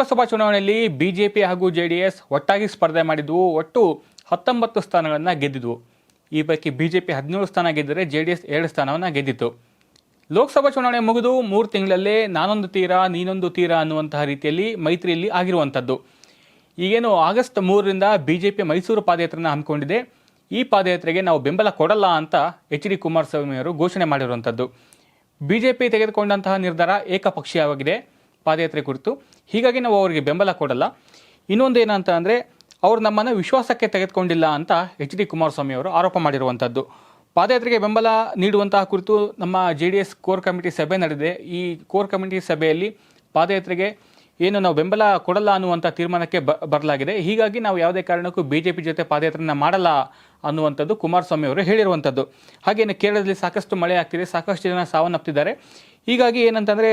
ಲೋಕಸಭಾ ಚುನಾವಣೆಯಲ್ಲಿ ಬಿಜೆಪಿ ಹಾಗೂ ಜೆಡಿಎಸ್ ಒಟ್ಟಾಗಿ ಸ್ಪರ್ಧೆ ಮಾಡಿದ್ವು ಒಟ್ಟು ಹತ್ತೊಂಬತ್ತು ಸ್ಥಾನಗಳನ್ನು ಗೆದ್ದಿದ್ವು. ಈ ಪೈಕಿ ಬಿಜೆಪಿ ಹದಿನೇಳು ಸ್ಥಾನ ಗೆದ್ದರೆ ಜೆಡಿಎಸ್ ಎರಡು ಸ್ಥಾನವನ್ನು ಗೆದ್ದಿತ್ತು. ಲೋಕಸಭಾ ಚುನಾವಣೆ ಮುಗಿದು ಮೂರು ತಿಂಗಳಲ್ಲೇ ನಾನೊಂದು ತೀರ, ನೀನೊಂದು ತೀರ ಅನ್ನುವಂತಹ ರೀತಿಯಲ್ಲಿ ಮೈತ್ರಿಯಲ್ಲಿ ಆಗಿರುವಂಥದ್ದು. ಈಗೇನು ಆಗಸ್ಟ್ ಮೂರರಿಂದ ಬಿಜೆಪಿ ಮೈಸೂರು ಪಾದಯಾತ್ರೆಯನ್ನು ಹಮ್ಮಿಕೊಂಡಿದೆ. ಈ ಪಾದಯಾತ್ರೆಗೆ ನಾವು ಬೆಂಬಲ ಕೊಡಲ್ಲ ಅಂತ ಎಚ್ ಡಿ ಕುಮಾರಸ್ವಾಮಿ ಅವರು ಘೋಷಣೆ ಮಾಡಿರುವಂಥದ್ದು. ಬಿಜೆಪಿ ತೆಗೆದುಕೊಂಡಂತಹ ನಿರ್ಧಾರ ಏಕಪಕ್ಷೀಯವಾಗಿದೆ. ಪಾದಯಾತ್ರೆ ಕುರಿತು. ಹೀಗಾಗಿ ನಾವು ಅವರಿಗೆ ಬೆಂಬಲ ಕೊಡಲ್ಲ. ಇನ್ನೊಂದು ಏನಂತ ಅಂದರೆ, ಅವರು ನಮ್ಮನ್ನು ವಿಶ್ವಾಸಕ್ಕೆ ತೆಗೆದುಕೊಂಡಿಲ್ಲ ಅಂತ ಎಚ್ ಡಿ ಕುಮಾರಸ್ವಾಮಿ ಅವರು ಆರೋಪ ಮಾಡಿರುವಂಥದ್ದು ಪಾದಯಾತ್ರೆಗೆ ಬೆಂಬಲ ನೀಡುವಂತಹ ಕುರಿತು ನಮ್ಮ J D S core committee ಸಭೆ ನಡೆದಿದೆ. ಈ ಕೋರ್ ಕಮಿಟಿ ಸಭೆಯಲ್ಲಿ ಪಾದಯಾತ್ರೆಗೆ ಏನು ನಾವು ಬೆಂಬಲ ಕೊಡಲ್ಲ ಅನ್ನುವಂಥ ತೀರ್ಮಾನಕ್ಕೆ ಬರಲಾಗಿದೆ. ಹೀಗಾಗಿ ನಾವು ಯಾವುದೇ ಕಾರಣಕ್ಕೂ ಬಿ ಜೆ ಪಿ ಜೊತೆ ಪಾದಯಾತ್ರೆಯನ್ನು ಮಾಡಲ್ಲ ಅನ್ನುವಂಥದ್ದು ಕುಮಾರಸ್ವಾಮಿ ಅವರು ಹೇಳಿರುವಂಥದ್ದು. ಹಾಗೆಯೇ ಕೇರಳದಲ್ಲಿ ಸಾಕಷ್ಟು ಮಳೆ ಆಗ್ತಿದೆ, ಸಾಕಷ್ಟು ಜನ ಸಾವನ್ನಪ್ಪಿದ್ದಾರೆ ಹೀಗಾಗಿ ಏನಂತಂದರೆ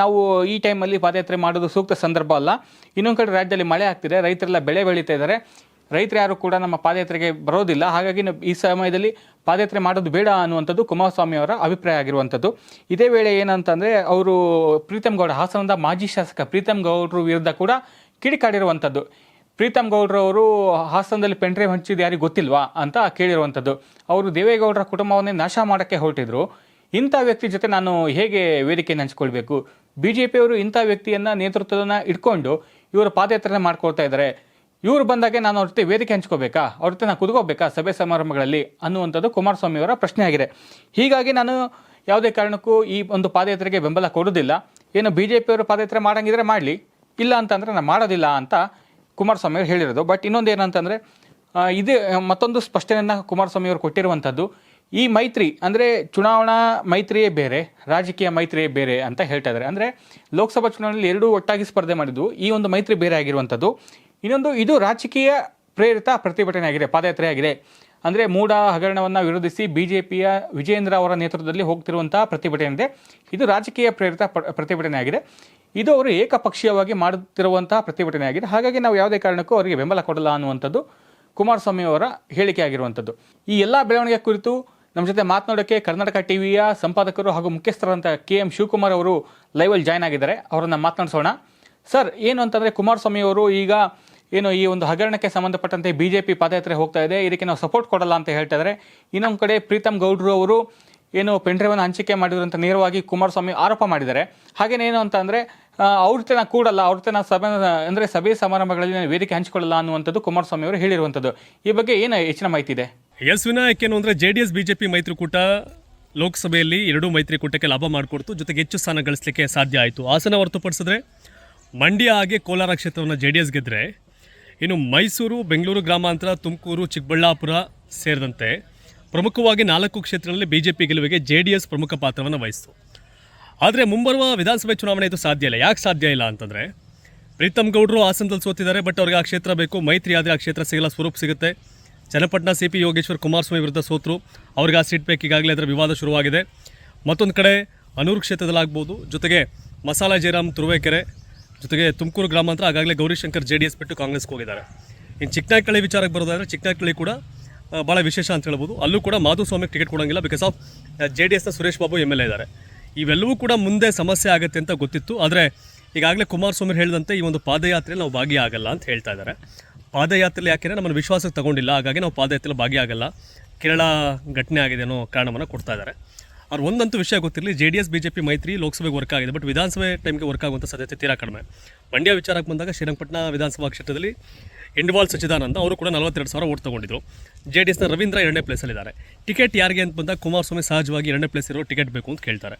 ನಾವು ಈ ಟೈಮಲ್ಲಿ ಪಾದಯಾತ್ರೆ ಮಾಡೋದು ಸೂಕ್ತ ಸಂದರ್ಭ ಅಲ್ಲ. ಇನ್ನೊಂದು ಕಡೆ ರಾಜ್ಯದಲ್ಲಿ ಮಳೆ ಆಗ್ತಿದೆ, ರೈತರೆಲ್ಲ ಬೆಳೆ ಬೆಳೀತಾ ಇದ್ದಾರೆ. ರೈತರು ಯಾರು ಕೂಡ ನಮ್ಮ ಪಾದಯಾತ್ರೆಗೆ ಬರೋದಿಲ್ಲ. ಹಾಗಾಗಿ ಈ ಸಮಯದಲ್ಲಿ ಪಾದಯಾತ್ರೆ ಮಾಡೋದು ಬೇಡ ಅನ್ನುವಂಥದ್ದು ಕುಮಾರಸ್ವಾಮಿ ಅವರ ಅಭಿಪ್ರಾಯ ಆಗಿರುವಂಥದ್ದು. ಇದೇ ವೇಳೆ ಏನಂತಂದರೆ, ಅವರು ಪ್ರೀತಮ್ ಗೌಡ, ಹಾಸನದ ಮಾಜಿ ಶಾಸಕ ಪ್ರೀತಮ್ ಗೌಡ್ರ ವಿರುದ್ಧ ಕೂಡ ಕಿಡಿಕಾಡಿರುವಂಥದ್ದು. ಪ್ರೀತಮ್ ಗೌಡ್ರವರು ಹಾಸನದಲ್ಲಿ ಪೆಂಡ್ರೈವ್ ಹಂಚಿದ್ದು ಯಾರಿಗೂ ಗೊತ್ತಿಲ್ವಾ ಅಂತ ಕೇಳಿರುವಂಥದ್ದು. ಅವರು ದೇವೇಗೌಡರ ಕುಟುಂಬವನ್ನೇ ನಾಶ ಮಾಡೋಕ್ಕೆ ಹೊರಟಿದ್ರು. ಇಂಥ ವ್ಯಕ್ತಿ ಜೊತೆ ನಾನು ಹೇಗೆ ವೇದಿಕೆಯನ್ನು ಹಂಚಿಕೊಳ್ಬೇಕು? ಬಿ ಜೆ ಪಿಯವರು ಇಂಥ ವ್ಯಕ್ತಿಯನ್ನು ನೇತೃತ್ವವನ್ನು ಇಟ್ಕೊಂಡು ಇವರು ಪಾದಯಾತ್ರೆ ಮಾಡ್ಕೊಳ್ತಾ ಇದ್ದಾರೆ. ಇವರು ಬಂದಾಗ ನಾನು ಅವ್ರ ಜೊತೆ ವೇದಿಕೆ ಹಂಚ್ಕೋಬೇಕಾ? ಅವ್ರ ಜೊತೆ ನಾನು ಕುದ್ಕೋಬೇಕಾ ಸಭೆ ಸಮಾರಂಭಗಳಲ್ಲಿ ಅನ್ನುವಂಥದ್ದು ಕುಮಾರಸ್ವಾಮಿ ಅವರ ಪ್ರಶ್ನೆ ಆಗಿದೆ ಹೀಗಾಗಿ ನಾನು ಯಾವುದೇ ಕಾರಣಕ್ಕೂ ಈ ಒಂದು ಪಾದಯಾತ್ರೆಗೆ ಬೆಂಬಲ ಕೊಡೋದಿಲ್ಲ ಏನು ಬಿ ಜೆ ಪಿಯವರು ಪಾದಯಾತ್ರೆ ಮಾಡಂಗಿದ್ರೆ ಮಾಡಲಿ, ಇಲ್ಲ ಅಂತಂದರೆ ನಾನು ಮಾಡೋದಿಲ್ಲ ಅಂತ ಕುಮಾರಸ್ವಾಮಿ ಅವರು ಹೇಳಿರೋದು. ಬಟ್ ಇನ್ನೊಂದು ಏನಂತಂದರೆ ಇದು, ಮತ್ತೊಂದು ಸ್ಪಷ್ಟನೆಯನ್ನು ಕುಮಾರಸ್ವಾಮಿ ಅವರು ಕೊಟ್ಟಿರುವಂಥದ್ದು, ಈ ಮೈತ್ರಿ, ಅಂದರೆ ಚುನಾವಣಾ ಮೈತ್ರಿಯೇ ಬೇರೆ, ರಾಜಕೀಯ ಮೈತ್ರಿಯೇ ಬೇರೆ ಅಂತ ಹೇಳ್ತಾ ಇದ್ದಾರೆ. ಅಂದರೆ ಲೋಕಸಭಾ ಚುನಾವಣೆಯಲ್ಲಿ ಎರಡೂ ಒಟ್ಟಾಗಿ ಸ್ಪರ್ಧೆ ಮಾಡಿದ್ದು, ಈ ಒಂದು ಮೈತ್ರಿ ಬೇರೆ ಆಗಿರುವಂಥದ್ದು. ಇನ್ನೊಂದು, ಇದು ರಾಜಕೀಯ ಪ್ರೇರಿತ ಪ್ರತಿಭಟನೆ ಆಗಿದೆ, ಪಾದಯಾತ್ರೆ ಆಗಿದೆ. ಅಂದರೆ ಮೂಡ ಹಗರಣವನ್ನು ವಿರೋಧಿಸಿ ಬಿ ಜೆ ಪಿಯ ವಿಜೇಂದ್ರ ಅವರ ನೇತೃತ್ವದಲ್ಲಿ ಹೋಗ್ತಿರುವಂಥ ಪ್ರತಿಭಟನೆ ಇದೆ. ಇದು ರಾಜಕೀಯ ಪ್ರೇರಿತ ಪ್ರ- ಪ್ರತಿಭಟನೆ ಆಗಿದೆ. ಇದು ಅವರು ಏಕಪಕ್ಷೀಯವಾಗಿ ಮಾಡುತ್ತಿರುವಂತಹ ಪ್ರತಿಭಟನೆ ಆಗಿದೆ. ಹಾಗಾಗಿ ನಾವು ಯಾವುದೇ ಕಾರಣಕ್ಕೂ ಅವರಿಗೆ ಬೆಂಬಲ ಕೊಡಲ್ಲ ಅನ್ನುವಂಥದ್ದು ಕುಮಾರಸ್ವಾಮಿ ಅವರ ಹೇಳಿಕೆ ಆಗಿರುವಂಥದ್ದು. ಈ ಎಲ್ಲ ಬೆಳವಣಿಗೆ ಕುರಿತು ನಮ್ಮ ಜೊತೆ ಮಾತನಾಡೋಕ್ಕೆ ಕರ್ನಾಟಕ ಟಿವಿಯ ಸಂಪಾದಕರು ಹಾಗೂ ಮುಖ್ಯಸ್ಥರಂತ ಕೆ ಎಂ ಶಿವಕುಮಾರ್ ಅವರು ಲೈವಲ್ಲಿ ಜಾಯ್ನ್ ಆಗಿದ್ದಾರೆ. ಅವರನ್ನು ಮಾತನಾಡಿಸೋಣ. ಸರ್ ಏನು ಅಂತಂದರೆ ಕುಮಾರಸ್ವಾಮಿ ಅವರು ಈಗ ಏನು ಈ ಒಂದು ಹಗರಣಕ್ಕೆ ಸಂಬಂಧಪಟ್ಟಂತೆ ಬಿ ಜೆ ಪಿ ಪಾದಯಾತ್ರೆ ಹೋಗ್ತಾ ಇದೆ. ಇದಕ್ಕೆ ನಾವು ಸಪೋರ್ಟ್ ಕೊಡಲ್ಲ ಅಂತ ಹೇಳ್ತಾ ಇದ್ದಾರೆ. ಇನ್ನೊಂದು ಕಡೆ ಪ್ರೀತಮ್ ಗೌಡ್ರು ಅವರು ಏನು ಪೆಂಡ್ರೈವನ್ನು ಹಂಚಿಕೆ ಮಾಡಿದ್ರು ಅಂತ ನೇರವಾಗಿ ಕುಮಾರಸ್ವಾಮಿ ಆರೋಪ ಮಾಡಿದ್ದಾರೆ. ಹಾಗೇನೇ ಏನು ಅಂತ ಅಂದರೆ ಅವ್ರ ಜೊತೆ ಕೂಡಲ್ಲ ಅವ್ರತನ ಸಭೆ, ಅಂದರೆ ಸಭೆ ಸಮಾರಂಭಗಳಲ್ಲಿ ವೇದಿಕೆ ಹಂಚಿಕೊಳ್ಳಲ್ಲ ಅನ್ನುವಂಥದ್ದು ಕುಮಾರಸ್ವಾಮಿ ಅವರು ಹೇಳಿರುವಂಥದ್ದು. ಈ ಬಗ್ಗೆ ಏನು ಹೆಚ್ಚಿನ ಮಾಹಿತಿ ಇದೆ? ಎಸ್ ವಿನಾಯಕ್ ಏನು ಅಂದರೆ ಜೆ ಡಿ ಎಸ್ ಬಿಜೆಪಿ ಮೈತ್ರಿಕೂಟ ಲೋಕಸಭೆಯಲ್ಲಿ ಎರಡೂ ಮೈತ್ರಿಕೂಟಕ್ಕೆ ಲಾಭ ಮಾಡಿಕೊಡ್ತು, ಜೊತೆಗೆ ಹೆಚ್ಚು ಸ್ಥಾನ ಗಳಿಸಲಿಕ್ಕೆ ಸಾಧ್ಯ ಆಯಿತು. ಹಾಸನ ಹೊರತುಪಡಿಸಿದ್ರೆ ಮಂಡ್ಯ ಹಾಗೆ ಕೋಲಾರ ಕ್ಷೇತ್ರವನ್ನು ಜೆ ಡಿ ಎಸ್ ಗೆದ್ದರೆ ಇನ್ನು ಮೈಸೂರು, ಬೆಂಗಳೂರು ಗ್ರಾಮಾಂತರ, ತುಮಕೂರು, ಚಿಕ್ಕಬಳ್ಳಾಪುರ ಸೇರಿದಂತೆ ಪ್ರಮುಖವಾಗಿ ನಾಲ್ಕು ಕ್ಷೇತ್ರಗಳಲ್ಲಿ ಬಿ ಜೆ ಪಿ ಗೆಲುವಿಗೆ ಜೆ ಡಿ ಎಸ್ ಪ್ರಮುಖ ಪಾತ್ರವನ್ನು ವಹಿಸಿತು. ಆದರೆ ಮುಂಬರುವ ವಿಧಾನಸಭೆ ಚುನಾವಣೆ ಇದು ಸಾಧ್ಯ ಇಲ್ಲ. ಯಾಕೆ ಸಾಧ್ಯ ಇಲ್ಲ ಅಂತಂದರೆ ಪ್ರೀತಮ್ ಗೌಡರು ಹಾಸನದಲ್ಲಿ ಸೋತಿದ್ದಾರೆ, ಬಟ್ ಅವ್ರಿಗೆ ಆ ಕ್ಷೇತ್ರ ಬೇಕು. ಮೈತ್ರಿ ಆದರೆ ಆ ಕ್ಷೇತ್ರ ಸಿಗಲ್ಲ, ಸ್ವರೂಪ ಸಿಗುತ್ತೆ. ಚನ್ನಪಟ್ಟಣ ಸಿ ಪಿ ಯೋಗೇಶ್ವರ್ ಕುಮಾರಸ್ವಾಮಿ ವಿರುದ್ಧ ಸೋತರು. ಅವ್ರಿಗೆ ಆ ಸೀಟ್ ಬೇಕು. ಈಗಾಗಲೇ ಅದರ ವಿವಾದ ಶುರುವಾಗಿದೆ. ಮತ್ತೊಂದು ಕಡೆ ಅನೂರು ಕ್ಷೇತ್ರದಲ್ಲಾಗ್ಬೋದು. ಜೊತೆಗೆ ಮಸಾಲ ಜಯರಾಮ್ ತುರುವೇಕೆರೆ, ಜೊತೆಗೆ ತುಮಕೂರು ಗ್ರಾಮಾಂತರ ಆಗಾಗಲೇ ಗೌರಿಶಂಕರ್ ಜೆ ಡಿ ಎಸ್ ಬಿಟ್ಟು ಕಾಂಗ್ರೆಸ್ಗೆ ಹೋಗಿದ್ದಾರೆ. ಇನ್ನು ಚಿಕ್ಕನಾಯಕಳ್ಳಿ ವಿಚಾರಕ್ಕೆ ಬರೋದಾದರೆ ಚಿಕ್ಕನಾಯಕಳ್ಳಿ ಕೂಡ ಭಾಳ ವಿಶೇಷ ಅಂತ ಹೇಳ್ಬೋದು. ಅಲ್ಲೂ ಕೂಡ ಮಾಧುಸ್ವಾಮಿಗೆ ಟಿಕೆಟ್ ಕೊಡೋಂಗಿಲ್ಲ, ಬಿಕಾಸ್ ಆಫ್ ಜೆ ಡಿ ಎಸ್ನ Suresh Babu M L A ಇದ್ದಾರೆ. ಇವೆಲ್ಲವೂ ಕೂಡ ಮುಂದೆ ಸಮಸ್ಯೆ ಆಗುತ್ತೆ ಅಂತ ಗೊತ್ತಿತ್ತು. ಆದರೆ ಈಗಾಗಲೇ ಕುಮಾರಸ್ವಾಮಿ ಹೇಳಿದಂತೆ ಈ ಒಂದು ಪಾದಯಾತ್ರೆಯಲ್ಲಿ ನಾವು ಭಾಗಿಯಾಗಲ್ಲ ಅಂತ ಹೇಳ್ತಾ ಇದ್ದಾರೆ. ಪಾದಯಾತ್ರೆಯಲ್ಲಿ ಯಾಕೆಂದರೆ ನಮ್ಮನ್ನು ವಿಶ್ವಾಸಕ್ಕೆ ತಗೊಂಡಿಲ್ಲ. ಹಾಗಾಗಿ ನಾವು ಪಾದಯಾತ್ರೆಯಲ್ಲಿ ಭಾಗಿಯಾಗಲ್ಲ. ಕೇರಳ ಘಟನೆ ಆಗಿದೆ ಅನ್ನೋ ಕಾರಣವನ್ನು ಕೊಡ್ತಾ ಇದ್ದಾರೆ. ಅವ್ರು ಒಂದಂತೂ ವಿಷಯ ಗೊತ್ತಿರಲಿ J D S B J P ಮೈತ್ರಿ ಲೋಕಸಭೆಗೆ ವರ್ಕ್ ಆಗಿದೆ. ಬಟ್ ವಿಧಾನಸಭೆ ಟೈಮ್ಗೆ ವರ್ಕ್ ಆಗುವಂಥ ಸಾಧ್ಯತೆ ತೀರಾ ಕಡಿಮೆ. ಮಂಡ್ಯ ವಿಚಾರಕ್ಕೆ ಬಂದಾಗ ಶ್ರೀರಂಗಪಟ್ಟಣ ವಿಧಾನಸಭಾ ಕ್ಷೇತ್ರದಲ್ಲಿ ಇಂಡ್ವಾಲ್ ಸಚ್ಚಿದಾನಂದ ಅವರು ಕೂಡ ನಲವತ್ತೆರಡು ಸಾವಿರ ಓಟ್ ತೊಗೊಂಡಿದ್ರು. ಜೆ ಡಿ ಎಸ್ನ ರವೀಂದ್ರ ಎರಡನೇ ಪ್ಲೇಸಲ್ಲಿದ್ದಾರೆ ಟಿಕೆಟ್ ಯಾರಿಗೆ ಅಂತ ಬಂದಾಗ ಕುಮಾರಸ್ವಾಮಿ ಸಹಜವಾಗಿ ಎರಡನೇ ಪ್ಲೇಸ್ ಇರೋ ಟಿಕೆಟ್ ಬೇಕು ಅಂತ ಕೇಳ್ತಾರೆ.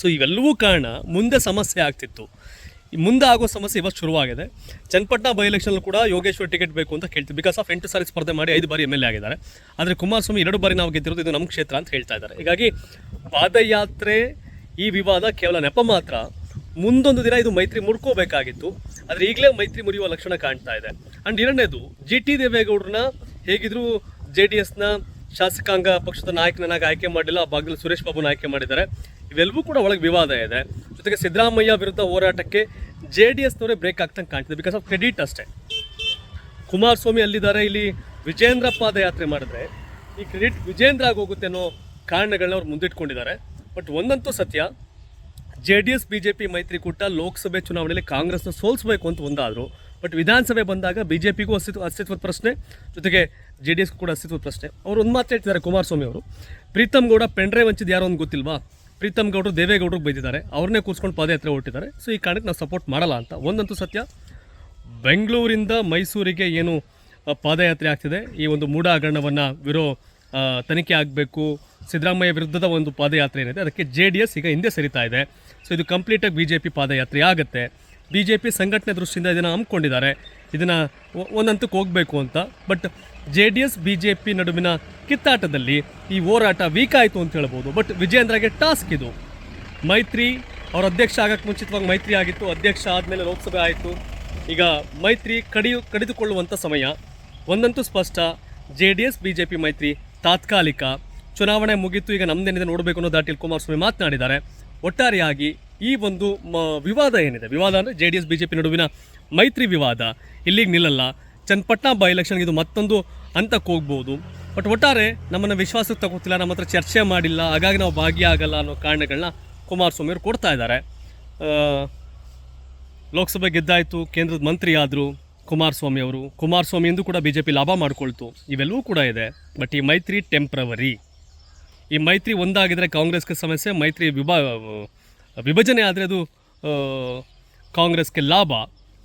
ಸೊ ಇವೆಲ್ಲವೂ ಕಾರಣ ಮುಂದೆ ಸಮಸ್ಯೆ ಆಗ್ತಿತ್ತು. ಮುಂದೆ ಆಗೋ ಸಮಸ್ಯೆ ಇವತ್ತು ಶುರುವಾಗಿದೆ. ಚನ್ನಪಟ್ಟಣ ಬೈ ಎಲೆಕ್ಷನ್ ಕೂಡ ಯೋಗೇಶ್ವರ್ ಟಿಕೆಟ್ ಬೇಕು ಅಂತ ಕೇಳ್ತೀವಿ. ಬಿಕಾಸ್ ಆಫ್ ಎಂಟು ಸಾರಿ ಸ್ಪರ್ಧೆ ಮಾಡಿ ಐದು ಬಾರಿ ಎಂ ಎಲ್ ಎ ಆಗಿದ್ದಾರೆ. ಆದರೆ ಕುಮಾರಸ್ವಾಮಿ ಎರಡು ಬಾರಿ ನಾವು ಗೆದ್ದಿರೋದು ಇದು ನಮ್ಮ ಕ್ಷೇತ್ರ ಅಂತ ಹೇಳ್ತಾ ಇದ್ದಾರೆ. ಹೀಗಾಗಿ ಪಾದಯಾತ್ರೆ ಈ ವಿವಾದ ಕೇವಲ ನೆಪ ಮಾತ್ರ. ಮುಂದೊಂದು ದಿನ ಇದು ಮೈತ್ರಿ ಮುಡ್ಕೋಬೇಕಾಗಿತ್ತು. ಆದರೆ ಈಗಲೇ ಮೈತ್ರಿ ಮುರಿಯುವ ಲಕ್ಷಣ ಕಾಣ್ತಾ ಇದೆ. ಆ್ಯಂಡ್ ಎರಡನೇದು ಜಿ ಟಿ ದೇವೇಗೌಡರನ್ನ ಹೇಗಿದ್ರು ಜೆ ಡಿ ಎಸ್ನ ಶಾಸಕಾಂಗ ಪಕ್ಷದ ನಾಯಕನಾಗಿ ಆಯ್ಕೆ ಮಾಡಿಲ್ಲ ಆ ಭಾಗದಲ್ಲಿ ಸುರೇಶ್ ಬಾಬುನ ಆಯ್ಕೆ ಮಾಡಿದ್ದಾರೆ. ಇವೆಲ್ಲವೂ ಕೂಡ ಒಳಗೆ ವಿವಾದ ಇದೆ. ಜೊತೆಗೆ ಸಿದ್ದರಾಮಯ್ಯ ವಿರುದ್ಧ ಹೋರಾಟಕ್ಕೆ ಜೆ ಡಿ ಎಸ್ನವರೇ ಬ್ರೇಕ್ ಆಗ್ತಂಗೆ ಕಾಣ್ತಿದೆ ಬಿಕಾಸ್ ಆಫ್ ಕ್ರೆಡಿಟ್ ಅಷ್ಟೇ. ಕುಮಾರಸ್ವಾಮಿ ಅಲ್ಲಿದ್ದಾರೆ, ಇಲ್ಲಿ ವಿಜೇಂದ್ರ ಪಾದಯಾತ್ರೆ ಮಾಡಿದ್ರೆ ಈ ಕ್ರೆಡಿಟ್ ವಿಜೇಂದ್ರ ಆಗೋಗುತ್ತೆ ಅನ್ನೋ ಕಾರಣಗಳನ್ನ ಅವ್ರು ಮುಂದಿಟ್ಕೊಂಡಿದ್ದಾರೆ. ಬಟ್ ಒಂದಂತೂ ಸತ್ಯ, J D S, B J P ಮೈತ್ರಿಕೂಟ ಲೋಕಸಭೆ ಚುನಾವಣೆಯಲ್ಲಿ ಕಾಂಗ್ರೆಸ್ನ ಸೋಲಿಸಬೇಕು ಅಂತ ಒಂದಾದರೂ. ಬಟ್ ವಿಧಾನಸಭೆ ಬಂದಾಗ ಬಿ ಜೆ ಪಿಗೂ ಅಸ್ತಿತ್ವ ಅಸ್ತಿತ್ವದ ಪ್ರಶ್ನೆ, ಜೊತೆಗೆ ಜೆ ಡಿ ಎಸ್ಗೂ ಕೂಡ ಅಸ್ತಿತ್ವದ ಪ್ರಶ್ನೆ. ಅವರು ಒಂದು ಮಾತು ಹೇಳ್ತಿದ್ದಾರೆ ಕುಮಾರಸ್ವಾಮಿ ಅವರು. ಪ್ರೀತಮ್ ಗೌಡ ಪೆಂಡ್ರೈವ್ ಹಂಚಿದ್ದು ಯಾರೋ ಒಂದು ಗೊತ್ತಿಲ್ವಾ? ಪ್ರೀತಮ್ ಗೌಡರು ದೇವೇಗೌಡರು ಬೈದಿದ್ದಾರೆ. ಅವ್ರನ್ನೇ ಕೂರಿಸ್ಕೊಂಡು ಪಾದಯಾತ್ರೆ ಹೊರಟಿದ್ದಾರೆ. ಸೊ ಈ ಕಾರಣಕ್ಕೆ ನಾವು ಸಪೋರ್ಟ್ ಮಾಡಲ್ಲ ಅಂತ. ಒಂದಂತೂ ಸತ್ಯ. ಬೆಂಗಳೂರಿಂದ ಮೈಸೂರಿಗೆ ಏನು ಪಾದಯಾತ್ರೆ ಆಗ್ತಿದೆ. ಈ ಒಂದು ಮೂಢ ಹಗರಣವನ್ನು ವಿರೋ ತನಿಖೆ ಆಗಬೇಕು. ಸಿದ್ದರಾಮಯ್ಯ ವಿರುದ್ಧದ ಒಂದು ಪಾದಯಾತ್ರೆ ಏನಿದೆ, ಅದಕ್ಕೆ ಜೆ ಡಿ ಎಸ್ ಈಗ ಹಿಂದೆ ಸರಿತಾ ಇದೆ. ಸೊ ಇದು ಕಂಪ್ಲೀಟಾಗಿ ಬಿ ಜೆ ಪಿ ಪಾದಯಾತ್ರೆ ಆಗುತ್ತೆ. ಬಿ ಜೆ ಪಿ ಸಂಘಟನೆ ದೃಷ್ಟಿಯಿಂದ ಇದನ್ನು ಹಮ್ಮಿಕೊಂಡಿದ್ದಾರೆ. ಇದನ್ನು ಒಂದಂತಕ್ಕೆ ಹೋಗಬೇಕು ಅಂತ. But J D S B J P ನಡುವಿನ ಕಿತ್ತಾಟದಲ್ಲಿ ಈ ಹೋರಾಟ ವೀಕ್ ಆಯಿತು ಅಂತ ಹೇಳ್ಬೋದು. ಬಟ್ ವಿಜೇಂದ್ರಗೆ ಟಾಸ್ಕ್ ಇದು. ಮೈತ್ರಿ, ಅವರ ಅಧ್ಯಕ್ಷ ಆಗಕ್ಕೆ ಮುಂಚಿತವಾಗಿ ಮೈತ್ರಿ ಆಗಿತ್ತು. ಅಧ್ಯಕ್ಷ ಆದಮೇಲೆ ಲೋಕಸಭೆ ಆಯಿತು. ಈಗ ಮೈತ್ರಿ ಕಡಿಯು ಕಡಿದುಕೊಳ್ಳುವಂಥ ಸಮಯ. ಒಂದಂತೂ ಸ್ಪಷ್ಟ. J D S B J P ಮೈತ್ರಿ ತಾತ್ಕಾಲಿಕ. ಚುನಾವಣೆ ಮುಗಿತು. ಈಗ ನಮ್ದೇನಿದೆ ನೋಡಬೇಕು ಅನ್ನೋ ದಾಟಿಲ್ ಕುಮಾರಸ್ವಾಮಿ ಮಾತನಾಡಿದ್ದಾರೆ. ಒಟ್ಟಾರೆಯಾಗಿ ಈ ಒಂದು ವಿವಾದ ಏನಿದೆ? ವಿವಾದ ಅಂದರೆ J D S B J P ನಡುವಿನ ಮೈತ್ರಿ ವಿವಾದ. ಇಲ್ಲಿಗೆ ನಿಲ್ಲಲ್ಲ. ಚನ್ನಪಟ್ಟಣ ಬೈ ಎಲೆಕ್ಷನ್ಗೆ ಇದು ಮತ್ತೊಂದು ಹಂತಕ್ಕೆ ಹೋಗ್ಬೋದು. ಬಟ್ ಒಟ್ಟಾರೆ ನಮ್ಮನ್ನು ವಿಶ್ವಾಸಕ್ಕೆ ತಗೋತಿಲ್ಲ, ನಮ್ಮ ಹತ್ರ ಚರ್ಚೆ ಮಾಡಿಲ್ಲ, ಹಾಗಾಗಿ ನಾವು ಭಾಗಿಯಾಗಲ್ಲ ಅನ್ನೋ ಕಾರಣಗಳನ್ನ ಕುಮಾರಸ್ವಾಮಿಯವರು ಕೊಡ್ತಾ ಇದ್ದಾರೆ. ಲೋಕಸಭೆ ಗೆದ್ದಾಯಿತು, ಕೇಂದ್ರದ ಮಂತ್ರಿ ಆದರು ಕುಮಾರಸ್ವಾಮಿ ಅವರು ಕುಮಾರಸ್ವಾಮಿಯಿಂದ ಕೂಡ ಬಿ ಜೆ ಪಿ ಲಾಭ ಮಾಡಿಕೊಳ್ತು. ಇವೆಲ್ಲವೂ ಕೂಡ ಇದೆ. ಬಟ್ ಈ ಮೈತ್ರಿ ಟೆಂಪ್ರವರಿ ಈ ಮೈತ್ರಿ ಒಂದಾಗಿದ್ದರೆ ಕಾಂಗ್ರೆಸ್ಗೆ ಸಮಸ್ಯೆ, ಮೈತ್ರಿ ವಿಭಾ ವಿಭಜನೆ ಆದರೆ ಅದು ಕಾಂಗ್ರೆಸ್ಗೆ ಲಾಭ.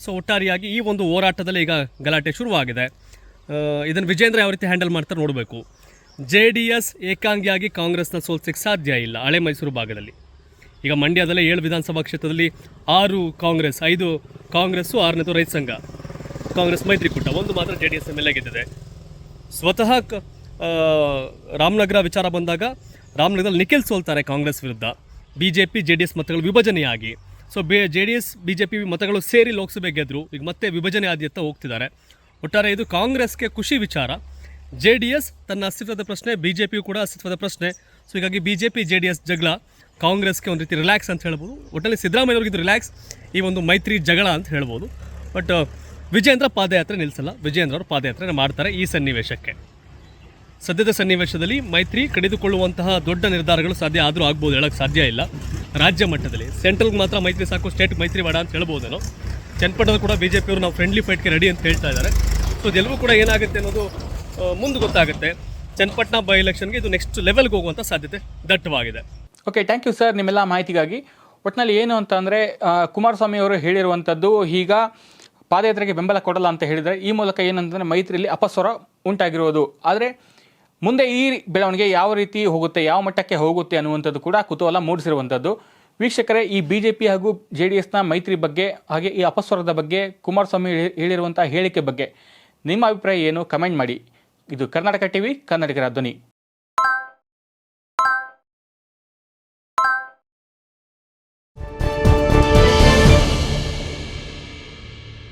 ಸೊ ಒಟ್ಟಾರೆಯಾಗಿ ಈ ಒಂದು ಹೋರಾಟದಲ್ಲಿ ಈಗ ಗಲಾಟೆ ಶುರುವಾಗಿದೆ. ಇದನ್ನು ವಿಜೇಂದ್ರ ಯಾವ ರೀತಿ ಹ್ಯಾಂಡಲ್ ಮಾಡ್ತಾರೆ ನೋಡಬೇಕು. ಜೆ ಡಿ ಎಸ್ ಏಕಾಂಗಿಯಾಗಿ ಕಾಂಗ್ರೆಸ್ನ ಸೋಲ್ಸಕ್ಕೆ ಸಾಧ್ಯ ಇಲ್ಲ ಹಳೆ ಮೈಸೂರು ಭಾಗದಲ್ಲಿ. ಈಗ ಮಂಡ್ಯದಲ್ಲೇ ಏಳು ವಿಧಾನಸಭಾ ಕ್ಷೇತ್ರದಲ್ಲಿ ಆರು ಕಾಂಗ್ರೆಸ್, ಐದು ಕಾಂಗ್ರೆಸ್ಸು ಆರನೇದು ರೈತ ಸಂಘ. ಕಾಂಗ್ರೆಸ್ ಮೈತ್ರಿಕೂಟ, ಒಂದು ಮಾತ್ರ J D S M L ಗೆದ್ದಿದೆ. ಸ್ವತಃ ರಾಮನಗರ ವಿಚಾರ ಬಂದಾಗ ರಾಮನಗರದಲ್ಲಿ ನಿಖಿಲ್ ಸೋಲ್ತಾರೆ ಕಾಂಗ್ರೆಸ್ ವಿರುದ್ಧ. B J P, J D S ಮತಗಳು ವಿಭಜನೆಯಾಗಿ. So B J D S B J P ಮತಗಳು ಸೇರಿ ಲೋಕಸಭೆ ಗೆದ್ದರು ಈಗ ಮತ್ತೆ ವಿಭಜನೆ ಆದ್ಯತ್ತ ಹೋಗ್ತಿದ್ದಾರೆ. ಒಟ್ಟಾರೆ ಇದು ಕಾಂಗ್ರೆಸ್ಗೆ ಖುಷಿ ವಿಚಾರ. ಜೆ ಡಿ ಎಸ್ ತನ್ನ ಅಸ್ತಿತ್ವದ ಪ್ರಶ್ನೆ ಬಿ ಜೆ ಪಿಯು ಕೂಡ ಅಸ್ತಿತ್ವದ ಪ್ರಶ್ನೆ. ಸೊ ಹೀಗಾಗಿ B J P J D S ಜಗಳ. ಕಾಂಗ್ರೆಸ್ಗೆ ಒಂದು ರೀತಿ ರಿಲ್ಯಾಕ್ಸ್ ಅಂತ ಹೇಳ್ಬೋದು. ಒಟ್ಟಲ್ಲಿ ಸಿದ್ದರಾಮಯ್ಯವ್ರಿಗೆ ಇದು ರಿಲ್ಯಾಕ್ಸ್ ಈ ಒಂದು ಮೈತ್ರಿ ಜಗಳ ಅಂತ ಹೇಳ್ಬೋದು. ಬಟ್ ವಿಜೇಂದ್ರ ಪಾದಯಾತ್ರೆ ನಿಲ್ಲಿಸಲ್ಲ ವಿಜೇಂದ್ರ ಅವರು ಪಾದಯಾತ್ರೆ ಮಾಡ್ತಾರೆ ಈ ಸನ್ನಿವೇಶಕ್ಕೆ. ಸದ್ಯದ ಸನ್ನಿವೇಶದಲ್ಲಿ ಮೈತ್ರಿ ಕಡಿದುಕೊಳ್ಳುವಂತಹ ದೊಡ್ಡ ನಿರ್ಧಾರಗಳು ಸಾಧ್ಯ ಆದರೂ ಆಗ್ಬೋದು ಹೇಳೋಕ್ಕೆ ಸಾಧ್ಯ ಇಲ್ಲ. ರಾಜ್ಯ ಮಟ್ಟದಲ್ಲಿ ಸೆಂಟ್ರಲ್ಗೆ ಮಾತ್ರ ಮೈತ್ರಿ ಸಾಕು ಸ್ಟೇಟ್ ಮೈತ್ರಿ ಬೇಡ ಅಂತ ಹೇಳ್ಬೋದೇನೋ. ಚನ್ನಪಟ್ಟಣದ ಕೂಡ ಬಿ ಜೆ ಪಿಯವರು ನಾವು ಫ್ರೆಂಡ್ಲಿ ಫೈಟ್ಗೆ ರೆಡಿ ಅಂತ ಹೇಳ್ತಾ ಇದ್ದಾರೆ. ಸೊ ಇದೆಲ್ಲವೂ ಕೂಡ ಏನಾಗುತ್ತೆ ಅನ್ನೋದು ಮುಂದೆ ಗೊತ್ತಾಗುತ್ತೆ. ಚನ್ನಪಟ್ಟಣ ಬೈ ಎಲೆಕ್ಷನ್ಗೆ ಇದು ನೆಕ್ಸ್ಟ್ ಲೆವೆಲ್ಗೆ ಹೋಗುವಂಥ ಸಾಧ್ಯತೆ ದಟ್ಟವಾಗಿದೆ. ಓಕೆ ಥ್ಯಾಂಕ್ ಯು ಸರ್ ನಿಮ್ಮೆಲ್ಲ ಮಾಹಿತಿಗಾಗಿ. ಒಟ್ಟಿನಲ್ಲಿ ಏನು ಅಂತ ಅಂದರೆ ಕುಮಾರಸ್ವಾಮಿ ಅವರು ಹೇಳಿರುವಂಥದ್ದು, ಈಗ ಪಾದಯಾತ್ರೆಗೆ ಬೆಂಬಲ ಕೊಡಲ್ಲ ಅಂತ ಹೇಳಿದರೆ, ಈ ಮೂಲಕ ಏನಂತಂದರೆ ಮೈತ್ರಿಯಲ್ಲಿ ಅಪಸ್ವರ ಉಂಟಾಗಿರುವುದು ಆದರೆ ಮುಂದೆ ಈ ಬೆಳವಣಿಗೆ ಯಾವ ರೀತಿ ಹೋಗುತ್ತೆ, ಯಾವ ಮಟ್ಟಕ್ಕೆ ಹೋಗುತ್ತೆ ಅನ್ನುವಂಥದ್ದು ಕೂಡ ಕುತೂಹಲ ಮೂಡಿಸಿರುವಂಥದ್ದು. ವೀಕ್ಷಕರೇ, ಈ ಬಿ ಜೆ ಪಿ ಹಾಗೂ ಜೆ ಡಿ ಎಸ್ನ ಮೈತ್ರಿ ಬಗ್ಗೆ, ಹಾಗೆ ಈ ಅಪಸ್ವರದ ಬಗ್ಗೆ, ಕುಮಾರಸ್ವಾಮಿ ಹೇಳಿ- ಹೇಳಿರುವಂಥ ಹೇಳಿಕೆ ಬಗ್ಗೆ ನಿಮ್ಮ ಅಭಿಪ್ರಾಯ ಏನು? ಕಮೆಂಟ್ ಮಾಡಿ. ಇದು ಕರ್ನಾಟಕ ಟಿವಿ, ಕನ್ನಡಿಗರ ಧ್ವನಿ.